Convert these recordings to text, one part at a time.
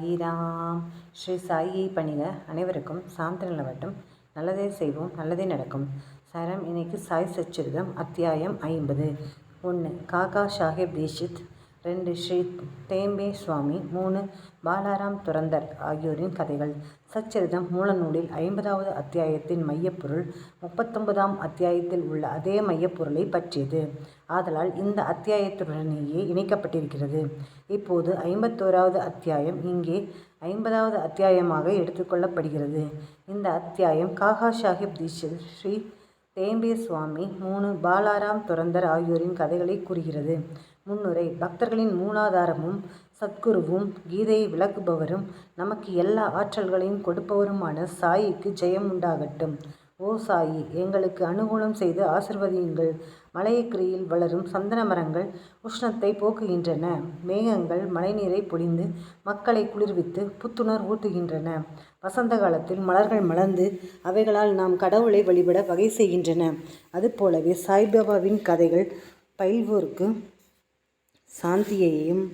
சாயிராம். ஸ்ரீ சாயியை பணிக அனைவருக்கும் சாந்தி நிலவட்டும் நல்லதே செய்வோம் நல்லதே நடக்கும். சரம் இன்னைக்கு சாய் சச்சரிதம் அத்தியாயம் ஐம்பது. ஒன்று காகா சாஹேப் தீஷித். ரெண்டு ஸ்ரீ தேம்பே சுவாமி மூணு பாலாராம் துரந்தர் ஆகியோரின் கதைகள். சச்சரிதம் மூலநூலில் ஐம்பதாவது அத்தியாயத்தின் மையப்பொருள் முப்பத்தொன்பதாம் அத்தியாயத்தில் உள்ள அதே மையப்பொருளை பற்றியது. ஆதலால் இந்த அத்தியாயத்துடனேயே இணைக்கப்பட்டிருக்கிறது. இப்போது ஐம்பத்தோராவது அத்தியாயம் இங்கே ஐம்பதாவது அத்தியாயமாக எடுத்துக்கொள்ளப்படுகிறது. இந்த அத்தியாயம் காகா சாஹிப் தீஷில் ஸ்ரீ தேம்பே சுவாமி மூணு பாலாராம் துரந்தர் ஆகியோரின் கதைகளை கூறுகிறது. முன்னுரை பக்தர்களின் மூலாதாரமும் சத்குருவும் கீதையை விளக்குபவரும் நமக்கு எல்லா ஆற்றல்களையும் கொடுப்பவருமான சாயிக்கு ஜெயம் உண்டாகட்டும். ஓ சாயி எங்களுக்கு அனுகூலம் செய்து ஆசிர்வதியுங்கள். மலையக்கிரியில் வளரும் சந்தன மரங்கள் உஷ்ணத்தை போக்குகின்றன. மேகங்கள் மழைநீரை பொழிந்து மக்களை குளிர்வித்து புத்துணர் ஊட்டுகின்றன. வசந்த காலத்தில் மலர்கள் மலர்ந்து அவைகளால் நாம் கடவுளை வழிபட வகை செய்கின்றன. அதுபோலவே சாய்பாபாவின் கதைகள் பயில்வோருக்கு சாந்தியையும்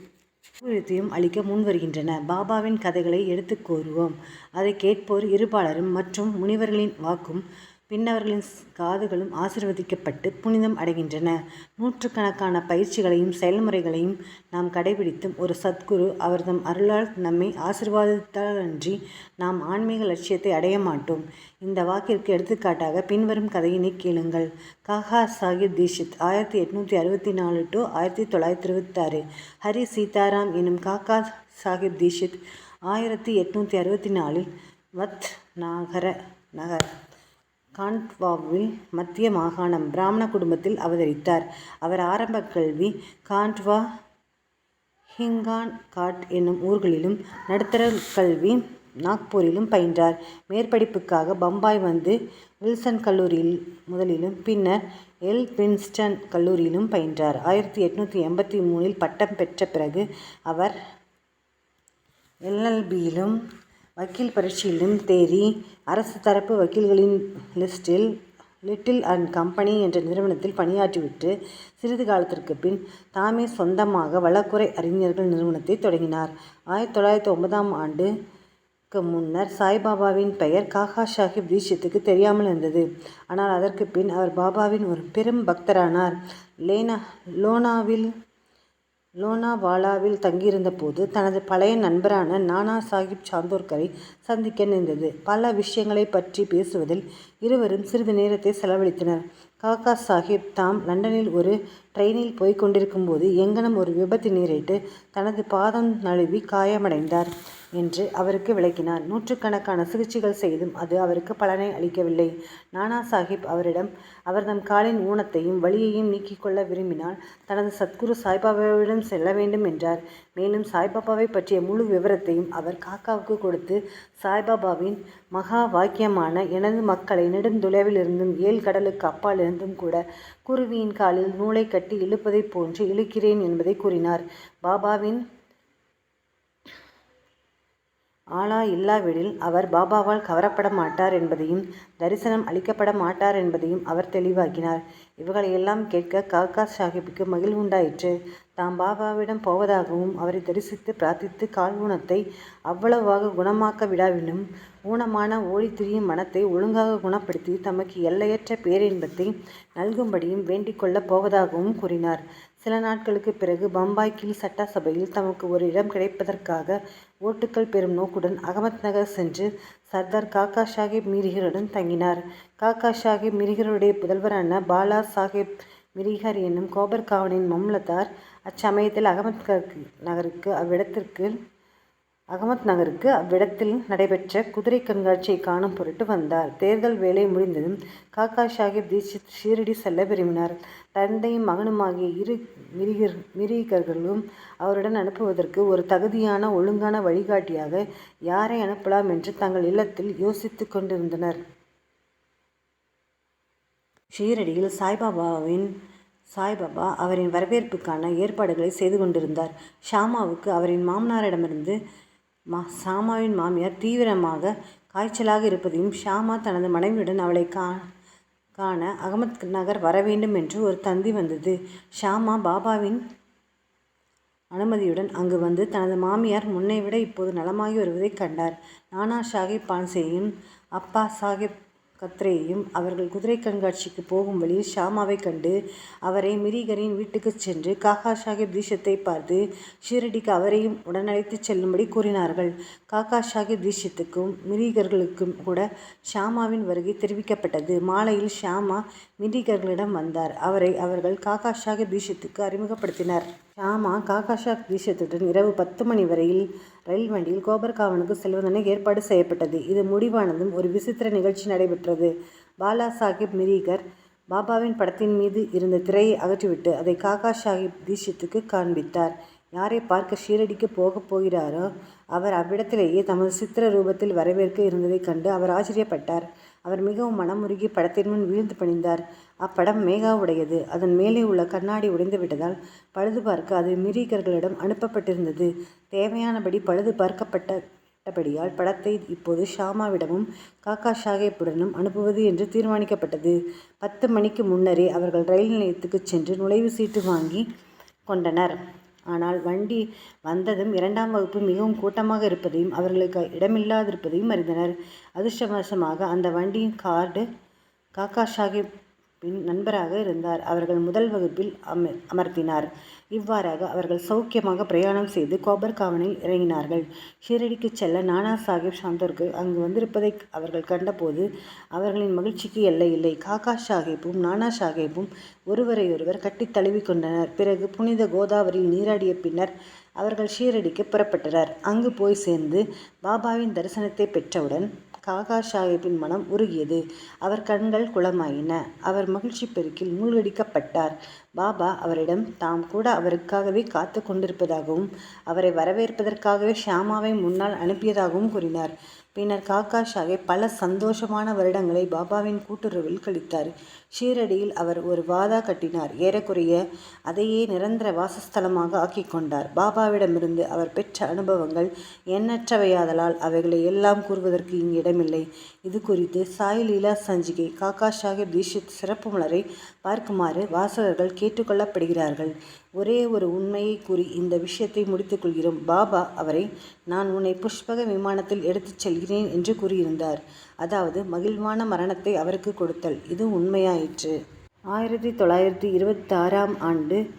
ஊழியத்தையும் அளிக்க முன்வருகின்றன. பாபாவின் கதைகளை எடுத்து கூறுவோம். அதை கேட்போர் இருபாலரும் மற்றும் முனிவர்களின் வாக்கும் பின்னவர்களின் காதுகளும் ஆசிர்வதிக்கப்பட்டு புனிதம் அடைகின்றன. நூற்றுக்கணக்கான பயிற்சிகளையும் செயல்முறைகளையும் நாம் கடைபிடித்தும் ஒரு சத்குரு அவர்தம் அருளால் நம்மை ஆசிர்வாதித்தாலன்றி நாம் ஆன்மீக லட்சியத்தை அடைய மாட்டோம். இந்த வாக்கிற்கு எடுத்துக்காட்டாக பின்வரும் கதையினை கேளுங்கள். காகா சாஹிப் தீஷித் ஆயிரத்தி எட்நூற்றி அறுபத்தி நாலு டு ஆயிரத்தி தொள்ளாயிரத்தி இருபத்தாறு. ஹரி சீதாராம் எனும் காக்கா சாஹிப் தீஷித் ஆயிரத்தி எட்நூற்றி அறுபத்தி நாலில் வத் நாகர நகர். காண்ட்வாவில் மத்திய மாகாணம் பிராமண குடும்பத்தில் அவதரித்தார். அவர் ஆரம்ப கல்வி காண்ட்வா ஹிங்கான் காட் என்னும் ஊர்களிலும் நடுத்தர கல்வி நாக்பூரிலும் பயின்றார். மேற்படிப்புக்காக பம்பாய் வந்து வில்சன் கல்லூரியில் முதலிலும் பின்னர் எல் பின்ஸ்டன் கல்லூரியிலும் பயின்றார். ஆயிரத்தி எட்நூற்றி எண்பத்தி மூணில் பட்டம் பெற்ற பிறகு அவர் எல்எல்பியிலும் வக்கீல் பரீட்சையிலும் தேறி அரசு தரப்பு வக்கீல்களின் லிஸ்டில் லிட்டில் அண்ட் கம்பெனி என்ற நிறுவனத்தில் பணியாற்றிவிட்டு சிறிது காலத்திற்கு பின் தாமே சொந்தமாக வழக்குரை அறிஞர்கள் நிறுவனத்தை தொடங்கினார். ஆயிரத்தி தொள்ளாயிரத்தி ஒன்பதாம் ஆண்டுக்கு முன்னர் சாய்பாபாவின் பெயர் காகா சாஹிப் தீட்சித்துக்கு தெரியாமல் இருந்தது. ஆனால் அதற்கு பின் அவர் பாபாவின் ஒரு பெரும் பக்தரானார். லேனா லோனாவில் லோனாவாலாவில் தங்கியிருந்த போது தனது பழைய நண்பரான நானா சாஹிப் சாந்தோர்கரை சந்திக்க நேர்ந்தது. பல விஷயங்களை பற்றி பேசுவதில் இருவரும் சிறிது நேரத்தை செலவழித்தனர். காக்கா சாஹிப் தாம் லண்டனில் ஒரு ட்ரெயினில் போய்க் கொண்டிருக்கும்போது எங்கனம் ஒரு விபத்து நேரிட்டு தனது பாதம் நழுவி காயமடைந்தார். என்று அவருக்கு விளக்கினார். நூற்றுக்கணக்கான சிகிச்சைகள் செய்தும் அது அவருக்கு பலனை அளிக்கவில்லை. நானா சாஹிப் அவரிடம் அவர் தம் காலின் ஊனத்தையும் வலியையும் நீக்கிக் கொள்ள விரும்பினால் தனது சத்குரு சாய்பாபாவிடம் செல்ல வேண்டும் என்றார். மேலும் சாய்பாபாவை பற்றிய முழு விவரத்தையும் அவர் காக்காவுக்கு கொடுத்து சாய்பாபாவின் மகா வாக்கியமான எனது மக்களை நெடுந்துளவிலிருந்தும் ஏழு கடலுக்கு அப்பாலிருந்தும் கூட குருவியின் காலில் நூலை கட்டி இழுப்பதைப் போன்று இழுக்கிறேன் என்பதை கூறினார். பாபாவின் மாலா இல்லாவிடில் அவர் பாபாவால் கவரப்பட மாட்டார் என்பதையும் தரிசனம் அளிக்கப்பட மாட்டார் என்பதையும் அவர் தெளிவாக்கினார். இவர்களையெல்லாம் கேட்க காக்கா சாஹிப்புக்கு மகிழ்வுண்டாயிற்று தாம் பாபாவிடம் போவதாகவும் அவரை தரிசித்து பிரார்த்தித்து கால் ஊனத்தை அவ்வளவாக குணமாக்க விடாவினும் ஊனமான ஓடி திரியும் மனத்தை ஒழுங்காக குணப்படுத்தி தமக்கு எல்லையற்ற பேரின்பத்தை நல்கும்படியும் வேண்டிக் கொள்ளப் போவதாகவும் கூறினார். சில நாட்களுக்கு பிறகு பம்பாய் கீழ் சட்டசபையில் தமக்கு ஒரு இடம் கிடைப்பதற்காக ஓட்டுக்கள் பெறும் நோக்குடன் அகமத் நகர் சென்று சர்தார் காக்கா சாஹிப் மீரிகருடன் தங்கினார். காக்கா சாஹிப் மிரிகருடைய புதல்வரான பாலா சாஹிப் மிரிகர் என்னும் கோபர் காவனின் மம்லத்தார் அச்சமயத்தில் அகமத் நகருக்கு அவ்விடத்திற்கு அகமத் நகருக்கு அவ்விடத்தில் நடைபெற்ற குதிரை கண்காட்சியை காணும் பொருட்டு வந்தார். தேர்தல் வேலை முடிந்ததும் காக்கா சாஹிப் தீட்சித் ஷீரடி செல்ல விரும்பினார். தந்தையும் மகனுமாகிய இரு மிரிகர் மிரிகர்களும் அவருடன் அனுப்புவதற்கு ஒரு தகுதியான ஒழுங்கான வழிகாட்டியாக யாரை அனுப்பலாம் என்று தங்கள் இல்லத்தில் யோசித்து கொண்டிருந்தனர். ஷீரடியில் சாய்பாபாவின் சாய்பாபா அவரின் வரவேற்புக்கான ஏற்பாடுகளை செய்து கொண்டிருந்தார். ஷாமாவுக்கு அவரின் மாமனாரிடமிருந்து மா சாமாவின் மாமியார் தீவிரமாக காய்ச்சலாக இருப்பதையும் ஷாமா தனது மனைவியுடன் அவளை கா காண அகமத் நகர் வர வேண்டும் என்று ஒரு தந்தி வந்தது ஷாமா பாபாவின் அனுமதியுடன் அங்கு வந்து தனது மாமியார் முன்னை விட இப்போது நலமாகி வருவதைக் கண்டார். நானா சாஹிப் பான்சேயின் அப்பா சாஹிப் கத்ரேயும் அவர்கள் குதிரை கண்காட்சிக்கு போகும் வழியில் ஷாமாவைக் கண்டு அவரை மிரிகரின் வீட்டுக்குச் சென்று காகா சாஹிப் தீஷத்தை பார்த்து ஷீரடிக்கு அவரையும் உடனழைத்துச் செல்லும்படி கூறினார்கள். காகா சாஹிப் தீஷத்துக்கும் மிரிகர்களுக்கும் கூட ஷாமாவின் வருகை தெரிவிக்கப்பட்டது. மாலையில் ஷாமா மிரிகர்களிடம் வந்தார். அவரை அவர்கள் காக்கா சாஹிப் தீஷத்துக்கு அறிமுகப்படுத்தினர். ஷாமா காக்கா சாஹிப் தீஷத்துடன் இரவு பத்து மணி வரையில் ரயில் வண்டியில் கோபர்காவனுக்கு செல்வதென ஏற்பாடு செய்யப்பட்டது. இது முடிவானதும் ஒரு விசித்திர நிகழ்ச்சி நடைபெற்றது. பாலா சாஹிப் மிரீகர் பாபாவின் படத்தின் மீது இருந்த திரையை அகற்றிவிட்டு அதை காகா சாஹிப் தீக்ஷித்துக்குக் காண்பித்தார். யாரை பார்க்க ஷீரடிக்குப் போகப் போகிறாரோ அவர் அவ்விடத்திலேயே தமது சித்திர ரூபத்தில் வரவேற்க இருந்ததைக் கண்டு அவர் ஆச்சரியப்பட்டார். அவர் மிகவும் மனமுருகி படத்தின் முன் வீழ்ந்து பணிந்தார். அப்படம் மேகாவுடையது. அதன் மேலே உள்ள கண்ணாடி உடைந்து விட்டதால் பழுது பார்க்க அது மிரீகர்களிடம் அனுப்பப்பட்டிருந்தது. தேவையானபடி பழுது பார்க்கப்பட்டபடியால் படத்தை இப்போது ஷாமாவிடமும் காக்கா சாகிப்புடனும் அனுப்புவது என்று தீர்மானிக்கப்பட்டது. பத்து மணிக்கு முன்னரே அவர்கள் ரயில் நிலையத்துக்குச் சென்று நுழைவு சீட்டு வாங்கி கொண்டனர். ஆனால் வண்டி வந்ததும் இரண்டாம் வகுப்பு மிகவும் கூட்டமாக இருப்பதையும் அவர்களுக்கு இடமில்லாதிருப்பதையும் அறிந்தனர். அதிர்ஷ்டவசமாக அந்த வண்டியின் கார்டு காக்கா சாஹிப் பின் நண்பராக இருந்தார். அவர்கள் முதல் வகுப்பில் அமர்த்தினார். இவ்வாறாக அவர்கள் சௌக்கியமாக பிரயாணம் செய்து கோபர்காவனில் இறங்கினார்கள். ஷீரடிக்குச் செல்ல நானா சாஹிப் சாந்தோர்க்கு அங்கு வந்திருப்பதை அவர்கள் கண்டபோது அவர்களின் மகிழ்ச்சிக்கு எல்லை இல்லை காகா சாஹிப்பும் நானா சாஹிப்பும் ஒருவரையொருவர் கட்டித் தழுவிக் கொண்டனர். பிறகு புனித கோதாவரியில் நீராடிய பின்னர் அவர்கள் ஷீரடிக்கு புறப்பட்டனர். அங்கு போய் சேர்ந்து பாபாவின் தரிசனத்தைப் பெற்றவுடன் காகா சாகிப்பின் மனம் உருகியது. அவர் கண்கள் குளமாயின. அவர் மகிழ்ச்சி பெருக்கில் மூழ்கடிக்கப்பட்டார். பாபா அவரிடம் தாம் கூட அவருக்காகவே காத்து கொண்டிருப்பதாகவும் அவரை வரவேற்பதற்காகவே ஷாமாவை முன்னால் அனுப்பியதாகவும் கூறினார். பின்னர் காகா சாகிப் பல சந்தோஷமான வருடங்களை பாபாவின் கூட்டுறவில் கழித்தார். ஷீரடியில் அவர் ஒரு வாதா கட்டினார். ஏறக்குறைய அதையே நிரந்தர வாசஸ்தலமாக ஆக்கிக் கொண்டார். பாபாவிடமிருந்து அவர் பெற்ற அனுபவங்கள் எண்ணற்றவையாதலால் அவைகளை எல்லாம் கூறுவதற்கு இங்கு இடமில்லை. இது குறித்து சாய் லீலா சஞ்சிகை காக்கா சாஹிப் தீஷித் சிறப்பு மலரை பார்க்குமாறு வாசகர்கள் கேட்டுக்கொள்ளப்படுகிறார்கள் ஒரே ஒரு உண்மையைக் கூறி இந்த விஷயத்தை முடித்துக் கொள்கிறோம். பாபா அவரை நான் உன்னை புஷ்பக விமானத்தில் எடுத்துச் செல்கிறேன் என்று கூறியிருந்தார். அதாவது மகிழ்வான மரணத்தை அவருக்கு கொடுத்தல். இது உண்மையாயிற்று. ஆயிரத்தி தொள்ளாயிரத்தி இருபத்தாறாம் ஆண்டு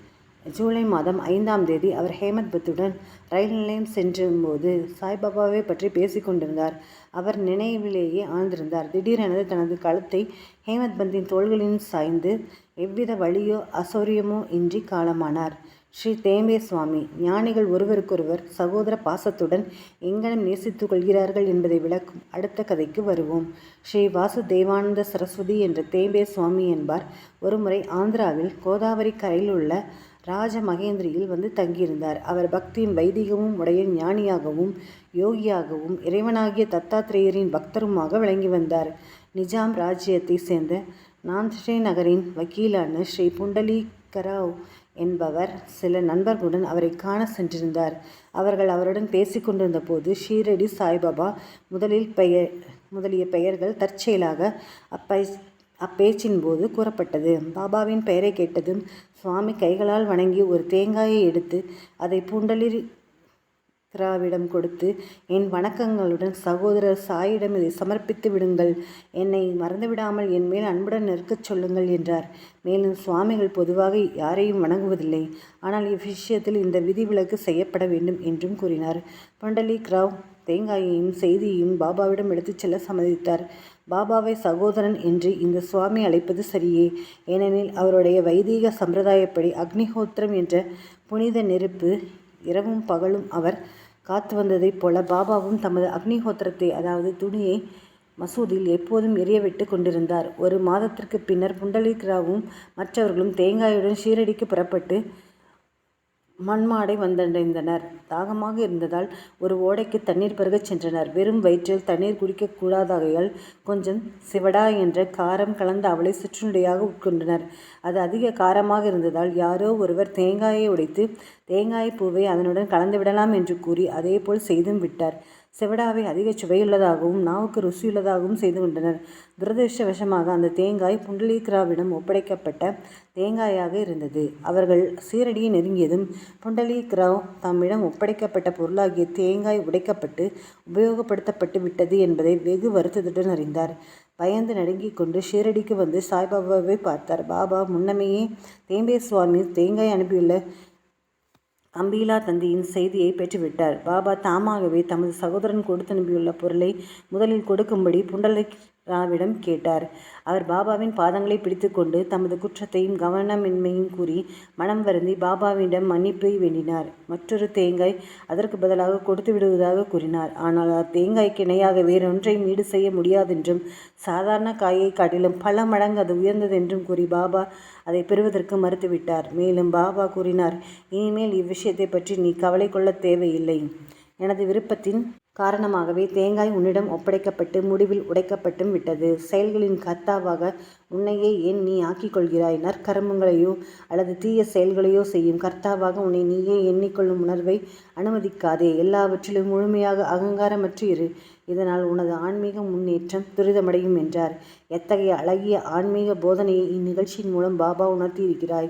ஜூலை மாதம் ஐந்தாம் தேதி அவர் ஹேமத்பத்துடன் ரயில் நிலையம் சென்றபோது சாய்பாபாவைப் பற்றி பேசிக்கொண்டிருந்தார் அவர் நினைவிலேயே ஆழ்ந்திருந்தார். திடீரென தனது கழுத்தை ஹேமத்பத்தின் தோள்களில் சாய்ந்து எவ்வித வழியோ அசௌரியமோ இன்றி காலமானார். ஸ்ரீ தேம்பே சுவாமி ஞானிகள் ஒருவருக்கொருவர் சகோதர பாசத்துடன் எங்ஙனம் நேசித்துக் கொள்கிறார்கள் என்பதை விளக்கும் அடுத்த கதைக்கு வருவோம். ஸ்ரீ வாசுதேவானந்த சரஸ்வதி என்ற தேம்பே சுவாமி என்பார் ஒருமுறை ஆந்திராவில் கோதாவரி கரையில் உள்ள ராஜ மகேந்திரியில் வந்து தங்கியிருந்தார். அவர் பக்தியும் வைதிகமும் உடைய ஞானியாகவும் யோகியாகவும் இறைவனாகிய தத்தாத்திரேயரின் பக்தருமாக விளங்கி வந்தார். நிஜாம் ராஜ்யத்தை சேர்ந்த நாந்தேஷ் நகரின் வக்கீலான ஸ்ரீ புண்டலீகராவ் என்பவர் சில நண்பர்களுடன் அவரை காண சென்றிருந்தார். அவர்கள் அவருடன் பேசிக் கொண்டிருந்தபோது ஷீரடி சாய்பாபா முதலில் பெயர் முதலிய பெயர்கள் தற்செயலாக அப்பே அப்பேச்சின் போது கூறப்பட்டது. பாபாவின் பெயரைக் கேட்டதும் சுவாமி கைகளால் வணங்கி ஒரு தேங்காயை எடுத்து அதை அதைப் புண்டலீகராவிடம் கொடுத்து என் வணக்கங்களுடன் சகோதரர் சாயிடம் இதை சமர்ப்பித்து விடுங்கள். என்னை மறந்துவிடாமல் என் மேல் அன்புடன் நிற்கச் சொல்லுங்கள் என்றார். மேலும் சுவாமிகள் பொதுவாக யாரையும் வணங்குவதில்லை. ஆனால் இவ்விஷயத்தில் இந்த விதிவிலக்கு செய்யப்பட வேண்டும் என்றும் கூறினார். புண்டலீகராவ் தேங்காயையும் செய்தியையும் பாபாவிடம் எடுத்துச் செல்ல சம்மதித்தார். பாபாவை சகோதரன் என்று இந்த சுவாமி அழைப்பது சரியே. ஏனெனில் அவருடைய வைதீக சம்பிரதாயப்படி அக்னிஹோத்திரம் என்ற புனித நெருப்பு இரவும் பகலும் அவர் காத்து வந்ததைப் போல பாபாவும் தமது அக்னிஹோத்திரத்தை அதாவது துணியை மசூதியில் எப்போதும் எரியவிட்டு கொண்டிருந்தார். ஒரு மாதத்திற்கு பின்னர் புண்டலிக்ராவும் மற்றவர்களும் தேங்காயுடன் ஷீரடிக்கு புறப்பட்டு மண்மாடை வந்தடைந்தனர். தாகமாக இருந்ததால் ஒரு ஓடைக்கு தண்ணீர் பருகச் சென்றனர். வெறும் வயிற்றில் தண்ணீர் குடிக்கக் கூடாதாகையால் கொஞ்சம் சிவடா என்ற காரம் கலந்த அவளை சிற்றுண்டியாக உட்கொண்டனர். அது அதிக காரமாக இருந்ததால் யாரோ ஒருவர் தேங்காயை உடைத்து தேங்காய்ப் பூவை அதனுடன் கலந்துவிடலாம் என்று கூறி அதேபோல் செய்தும் விட்டார். செவடாவை அதிக சுவையுள்ளதாகவும் நாவுக்கு ருசியுள்ளதாகவும் செய்து கொண்டனர். துரதிருஷ்டவசமாக அந்த தேங்காய் புண்டலீக்ராவிடம் ஒப்படைக்கப்பட்ட தேங்காயாக இருந்தது. அவர்கள் சீரடியை நெருங்கியதும் புண்டலீக்ராவ் தம்மிடம் ஒப்படைக்கப்பட்ட பொருளாகிய தேங்காய் உடைக்கப்பட்டு உபயோகப்படுத்தப்பட்டு விட்டது என்பதை வெகு வருத்தத்துடன் அறிந்தார். பயந்து நடுங்கிக் கொண்டு ஷீரடிக்கு வந்து சாய்பாபாவை பார்த்தார். பாபா முன்னமேயே தேம்பே சுவாமி தேங்காய் அனுப்பியுள்ள அம்பீலா தந்தியின் செய்தியை பெற்றுவிட்டார். பாபா தாமாகவே தமது சகோதரன் கொடுத்து அனுப்பியுள்ள பொருளை முதலில் கொடுக்கும்படி புண்டலை ராவிடம் கேட்டார். அவர் பாபாவின் பாதங்களை பிடித்துக்கொண்டு தமது குற்றத்தையும் கவனமின்மையும் கூறி மனம் வருந்தி பாபாவிடம் மன்னிப்பை வேண்டினார். மற்றொரு தேங்காய் அதற்கு பதிலாக கொடுத்து விடுவதாக கூறினார். ஆனால் அத்தேங்காய்க்கு இணையாக வேறொன்றையும் ஈடு செய்ய முடியாதென்றும் சாதாரண காயை காட்டிலும் பல மடங்கு அது உயர்ந்ததென்றும் கூறி பாபா அதை பெறுவதற்கு மறுத்துவிட்டார். மேலும் பாபா கூறினார் இனிமேல் இவ்விஷயத்தை பற்றி நீ கவலை கொள்ளத் தேவையில்லை. எனது விருப்பத்தின் காரணமாகவே தேங்காய் உன்னிடம் ஒப்படைக்கப்பட்டு முடிவில் உடைக்கப்பட்டும் விட்டது. செயல்களின் கர்த்தாவாக உன்னையே ஏன் நீ ஆக்கிக் கொள்கிறாய் நற்கர்மங்களையோ அல்லது தீய செயல்களையோ செய்யும் கர்த்தாவாக உன்னை நீயே எண்ணிக்கொள்ளும் உணர்வை அனுமதிக்காதே. எல்லாவற்றிலும் முழுமையாக அகங்காரமற்று இரு. இதனால் உனது ஆன்மீக முன்னேற்றம் துரிதமடையும் என்றார். எத்தகைய அழகிய ஆன்மீக போதனையை இந்நிகழ்ச்சியின் மூலம் பாபா உணர்த்தியிருக்கிறாய்?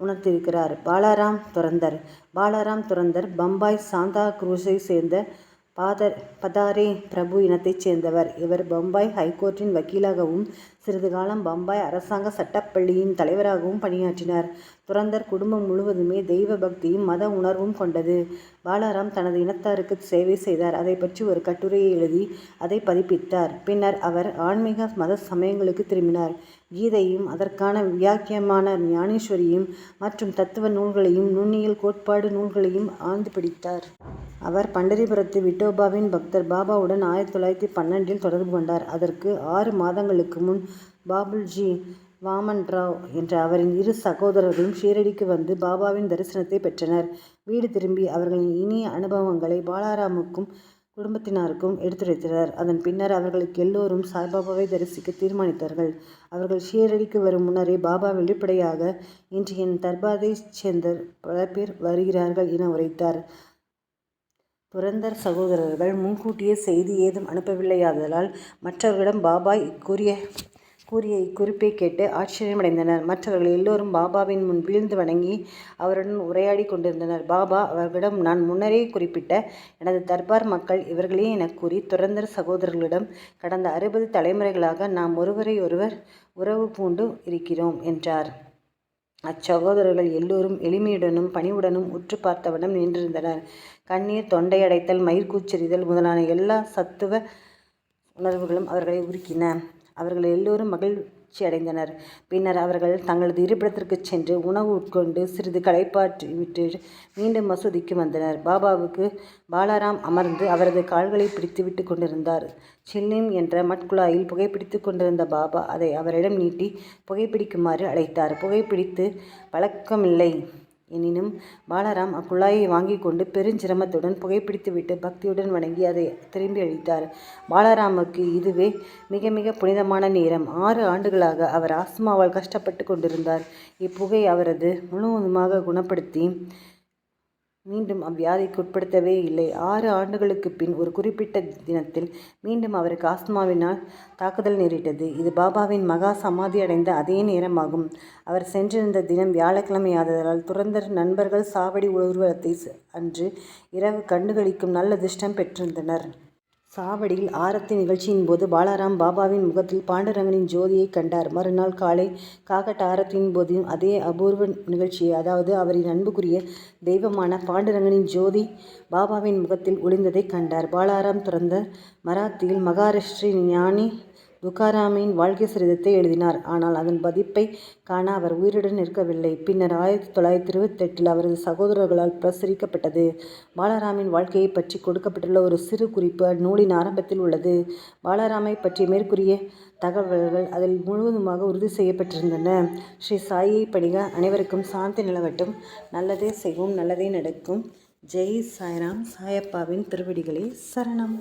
உணர்த்தியிருக்கிறார். பாலாராம் துரந்தர். பாலாராம் துரந்தர் பம்பாய் சாந்தா குரூஸை சேர்ந்த பாதர் பதாரே பிரபு இனத்தைச் சேர்ந்தவர். இவர் பம்பாய் ஹைகோர்ட்டின் வக்கீலாகவும் சிறிது காலம் பம்பாய் அரசாங்க சட்டப்பள்ளியின் தலைவராகவும் பணியாற்றினார். துரந்தர் குடும்பம் முழுவதுமே தெய்வ பக்தியும் மத உணர்வும் கொண்டது. பாலாராம் தனது இனத்தாருக்கு சேவை செய்தார். அதை பற்றி ஒரு கட்டுரையை எழுதி அதை பதிப்பித்தார். பின்னர் அவர் ஆன்மீக மத சமயங்களுக்கு திரும்பினார். கீதையும் அதற்கான வியாக்கியமான ஞானேஸ்வரியும் மற்றும் தத்துவ நூல்களையும் நுண்ணியல் கோட்பாடு நூல்களையும் ஆழ்ந்து பிடித்தார். அவர் பண்டரிபுரத்து விட்டோபாவின் பக்தர் பாபாவுடன் ஆயிரத்தி தொள்ளாயிரத்தி பன்னெண்டில் தொடர்பு கொண்டார். அதற்கு ஆறு மாதங்களுக்கு முன் பாபுல்ஜி வாமன் ராவ் என்ற அவரின் இரு சகோதரர்களும் ஷீரடிக்கு வந்து பாபாவின் தரிசனத்தை பெற்றனர். வீடு திரும்பி அவர்களின் இனிய அனுபவங்களை பாலாராமுக்கும் குடும்பத்தினருக்கும் எடுத்துரைத்தனர். அதன் பின்னர் அவர்களுக்கு எல்லோரும் சாய்பாபாவை தரிசிக்க தீர்மானித்தார்கள். அவர்கள் ஷீரடிக்கு வரும் முன்னரே பாபா வெளிப்படையாக இன்று என் தர்பாதை சேர்ந்த பல பேர் வருகிறார்கள் என உரைத்தார். புரந்தர் சகோதரர்கள் முன்கூட்டியே செய்தி ஏதும் அனுப்பவில்லையாதலால் மற்றவர்களிடம் பாபா இக்கூறிய கூறிய இக்குறிப்பை கேட்டு ஆச்சரியமடைந்தனர். மற்றவர்கள் எல்லோரும் பாபாவின் முன் வீழ்ந்து வணங்கி அவருடன் உரையாடி கொண்டிருந்தனர். பாபா அவர்களிடம் நான் முன்னரே குறிப்பிட்ட எனது தர்பார் மக்கள் இவர்களே எனக் கூறி துரந்தர் சகோதரர்களிடம் கடந்த அறுபது தலைமுறைகளாக நாம் ஒருவரை ஒருவர் உறவு பூண்டு இருக்கிறோம் என்றார். அச்சகோதரர்கள் எல்லோரும் எளிமையுடனும் பணிவுடனும் உற்று பார்த்தவனும் நின்றிருந்தனர். கண்ணீர் தொண்டையடைத்தல் மயிர்கூச்செறிதல் முதலான எல்லா சத்துவ உணர்வுகளும் அவர்களை உருக்கின. அவர்கள் எல்லோரும் மகிழ்ச்சி அடைந்தனர். பின்னர் அவர்கள் தங்களது இருப்பிடத்திற்கு சென்று உணவு உட்கொண்டு சிறிது களைப்பாற்றி விட்டு மீண்டும் மசூதிக்கு வந்தனர். பாபாவுக்கு பாலாராம் அமர்ந்து அவரது கால்களை பிடித்து விட்டு கொண்டிருந்தார். சில்லிம் என்ற மட்குழாயில் புகைப்பிடித்து கொண்டிருந்த பாபா அதை அவரிடம் நீட்டி புகைப்பிடிக்குமாறு அழைத்தார். புகைப்பிடித்து பழக்கமில்லை எனினும் பாலராம் அக்குழாயை வாங்கி கொண்டு பெருஞ்சிரமத்துடன் புகைப்பிடித்துவிட்டு பக்தியுடன் வணங்கி அதை திரும்பி அளித்தார் பாலராமுக்கு இதுவே மிக மிக புனிதமான நேரம். ஆறு ஆண்டுகளாக அவர் ஆஸ்மாவால் கஷ்டப்பட்டு கொண்டிருந்தார். இப்புகை அவரது முழுவதுமாக குணப்படுத்தி மீண்டும் அவ்வியாதிக்கு உட்படுத்தவே இல்லை. ஆறு ஆண்டுகளுக்கு பின் ஒரு குறிப்பிட்ட தினத்தில் மீண்டும் அவருக்கு ஆஸ்மாவினால் தாக்குதல் நேரிட்டது. இது பாபாவின் மகா சமாதி அடைந்த அதே நேரமாகும். அவர் சென்றிருந்த தினம் வியாழக்கிழமையாததால் துறந்தர் நண்பர்கள் சாவடி ஊர்வலத்தை அன்று இரவு கண்டுகளிக்கும் நல்ல அதிர்ஷ்டம் பெற்றிருந்தனர். சாவடியில் ஆரத்தி நிகழ்ச்சியின் போது பாலாராம் பாபாவின் முகத்தில் பாண்டரங்கனின் ஜோதியை கண்டார். மறுநாள் காலை காகட் ஆரத்தியின் போதும் அதே அபூர்வ நிகழ்ச்சியை அதாவது அவரின் அன்புக்குரிய தெய்வமான பாண்டரங்கனின் ஜோதி பாபாவின் முகத்தில் ஒளிந்ததை கண்டார். பாலாராம் துறந்த மராத்தியில் மகாராஷ்டிரி ஞானி துகாராமின் வாழ்க்கை சரிதத்தை எழுதினார். ஆனால் அதன் பதிப்பை காண அவர் உயிருடன் இருக்கவில்லை பின்னர் ஆயிரத்தி தொள்ளாயிரத்தி இருபத்தெட்டில் அவரது சகோதரர்களால் பிரசுரிக்கப்பட்டது. பாலராமின் வாழ்க்கையை பற்றி கொடுக்கப்பட்டுள்ள ஒரு சிறு குறிப்பு அந்நூலின் ஆரம்பத்தில் உள்ளது. பாலராமை பற்றி மேற்கூறிய தகவல்கள் அதில் முழுவதுமாக உறுதி செய்யப்பட்டிருந்தன. ஸ்ரீ சாயை படிக அனைவருக்கும் சாந்தி நிலவட்டும். நல்லதே செய்வோம் நல்லதே நடக்கும். ஜெய் சாய்ராம் சாயப்பாவின் திருவடிகளே சரணம்.